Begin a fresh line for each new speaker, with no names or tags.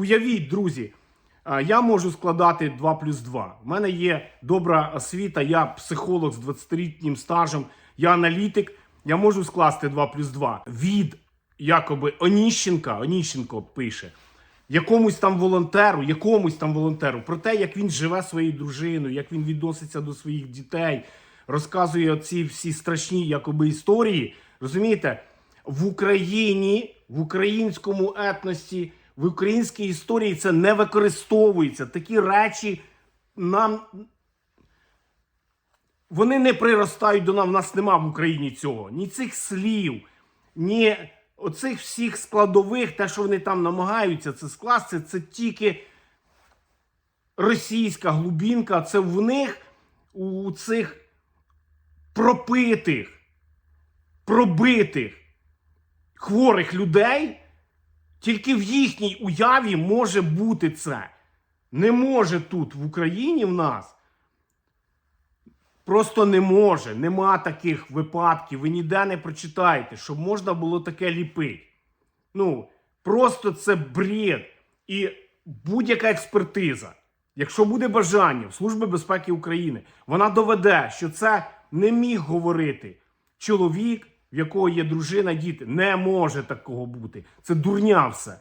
уявіть, друзі, я можу складати 2 плюс 2. У мене є добра освіта, я психолог з 20-літнім стажем, я аналітик. Я можу скласти 2 плюс 2. Від якоби Оніщенка, Оніщенко пише, якомусь там волонтеру, якомусь там волонтеру, про те, як він живе своєю дружиною, як він відноситься до своїх дітей, розказує ці всі страшні якоби історії. Розумієте, в Україні, в українському етносі, в українській історії це не використовується. Такі речі нам. Вони не приростають до нас, в нас нема в Україні цього. Ні цих слів, ні оцих всіх складових, те, що вони там намагаються це скласти, це тільки російська глубінка, це в них у цих пропитих, пробитих, хворих людей, тільки в їхній уяві може бути це. Не може тут, в Україні, в нас. Просто не може. Нема таких випадків. Ви ніде не прочитаєте, щоб можна було таке ліпити. Ну, просто це бред. І будь-яка експертиза, якщо буде бажання в Служби безпеки України, вона доведе, що це не міг говорити чоловік, в якого є дружина, діти. Не може такого бути. Це дурня все.